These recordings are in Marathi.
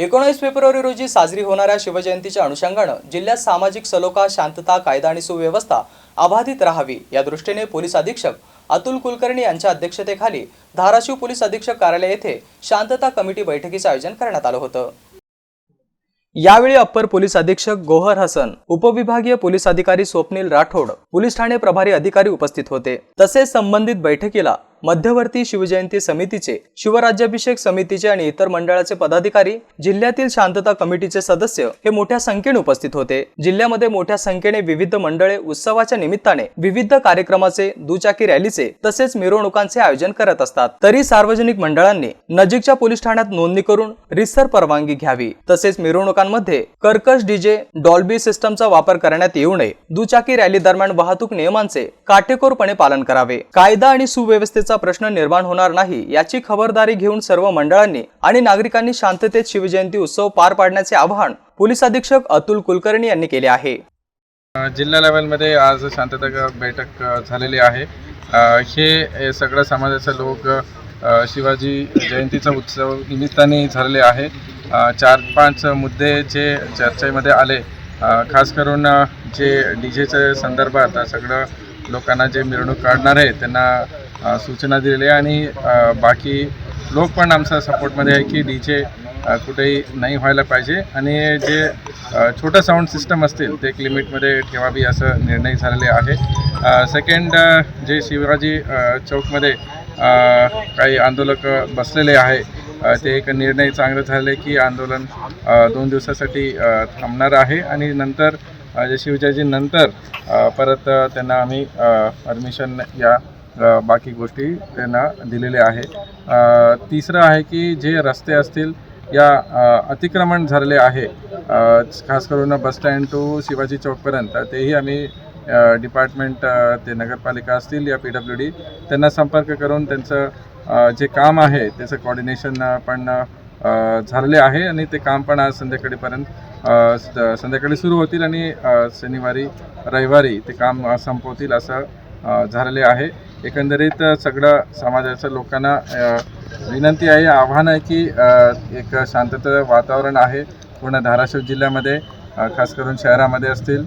एकोणीस फेब्रुवारी रोजी साजरी होणाऱ्या शिवजयंतीच्या अनुषंगानं जिल्ह्यात सामाजिक सलोखा शांतता कायदा आणि सुव्यवस्था अबाधित राहावी या दृष्टीने पोलीस अधीक्षक अतुल कुलकर्णी यांच्या अध्यक्षतेखाली धाराशिव पोलीस अधीक्षक कार्यालय येथे शांतता कमिटी बैठकीचं आयोजन करण्यात आलं होतं. यावेळी अप्पर पोलीस अधीक्षक गोहर हसन उपविभागीय पोलीस अधिकारी स्वप्नील राठोड पोलीस ठाणे प्रभारी अधिकारी उपस्थित होते. तसेच संबंधित बैठकीला मध्यवर्ती शिवजयंती समितीचे शिवराज्याभिषेक समितीचे आणि इतर मंडळाचे पदाधिकारी जिल्ह्यातील शांतता कमिटीचे सदस्य हे मोठ्या संख्येने उपस्थित होते. जिल्ह्यामध्ये मोठ्या संख्येने विविध मंडळे उत्सवाच्या निमित्ताने विविध कार्यक्रमाचे दुचाकी रॅलीचे तसेच मिरवणुकांचे आयोजन करत असतात. तरी सार्वजनिक मंडळांनी नजीकच्या पोलीस ठाण्यात नोंदणी करून रिसर परवानगी घ्यावी. तसेच मिरवणुकांमध्ये कर्कश डीजे डॉल्बी सिस्टमचा वापर करण्यात येऊ नये. दुचाकी रॅली दरम्यान वाहतूक नियमांचे काटेकोरपणे पालन करावे. कायदा आणि सुव्यवस्थेचा प्रश्न निर्माण होणार नाही याची खबरदारी घेऊन सर्व मंडळांनी आणि नागरिकांनी शांततेत शिवजयंती उत्सव पार पाडण्याचे आवाहन पोलीस अधीक्षक अतुल कुलकर्णी यांनी केले आहे. जिल्हा लेवलमध्ये आज शांतता बैठक झालेली आहे. हे सगळ्या सगळं समाजाचे लोक शिवाजी जयंतीचा उत्सव निमित्ताने झालेले आहे. चार पाच मुद्दे जे चर्चेमध्ये आले खास करून जे डी जेच्या संदर्भात सगळं लोकांना जे मिरवणूक काढणार आहे त्यांना सूचना दिलेल्या आणि बाकी लोक पण आमचा सपोर्टमध्ये आहे की डी जे कुठेही नाही व्हायला पाहिजे. आणि जे छोटं साऊंड सिस्टम असतील ते एक लिमिटमध्ये ठेवावी असं निर्णय झालेले आहे. सेकंड जे शिवाजी चौकमध्ये काही आंदोलक बसलेले आहे ते एक निर्णय चांगलं झाले की आंदोलन दोन दिवसासाठी थांबणार आहे. आणि नंतर जे शिवजयंती नंतर परत त्यांना आम्ही परमिशन या बाकी गोष्टी त्यांना दिलेल्या आहे. तिसरं आहे की जे रस्ते असतील या अतिक्रमण झालेले आहे खास करून बस स्टँड टू शिवाजी चौकपर्यंत तेही आम्ही डिपार्टमेंट ते नगरपालिका असतील या पी डब्ल्यू डी त्यांना संपर्क करून त्यांचं जे काम आहे त्याचं कॉर्डिनेशन पण झालेले आहे आणि ते काम पण आज संध्याकाळीपर्यंत स- संध्याकाळी सुरू होतील आणि शनिवारी रविवारी ते काम संपवतील असं झालेले आहे. एकंदरीत सगळं समाजाच्या लोकांना विनंती आहे आव्हान आहे की एक शांतता वातावरण आहे. पूर्ण धाराशिव जिल्ह्यामध्ये खास करून शहरामध्ये असतील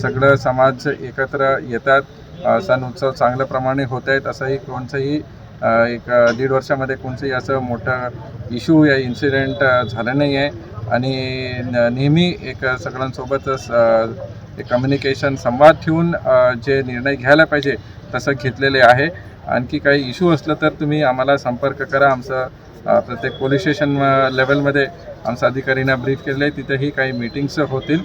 सगळं समाज एकत्र येतात. सण उत्सव चांगल्या प्रमाणे होत आहेत असंही कोणतंही एक दीड वर्षामध्ये कोणतंही असं मोठं इशू या इन्सिडेंट झालं नाही आहे आणि न- नेहमी एक सगळ्यांसोबतच ते कम्युनिकेशन संवाद ठेवून जे निर्णय घ्यायला पाहिजे तसं घेतलेले आहे. आणखी काही इश्यू असलं तर तुम्ही आम्हाला संपर्क करा. आमचं प्रत्येक पोलीस स्टेशन लेवलमध्ये आमचा अधिकारींना ब्रीफ केलं आहे. तिथेही काही मीटिंग्स होतील.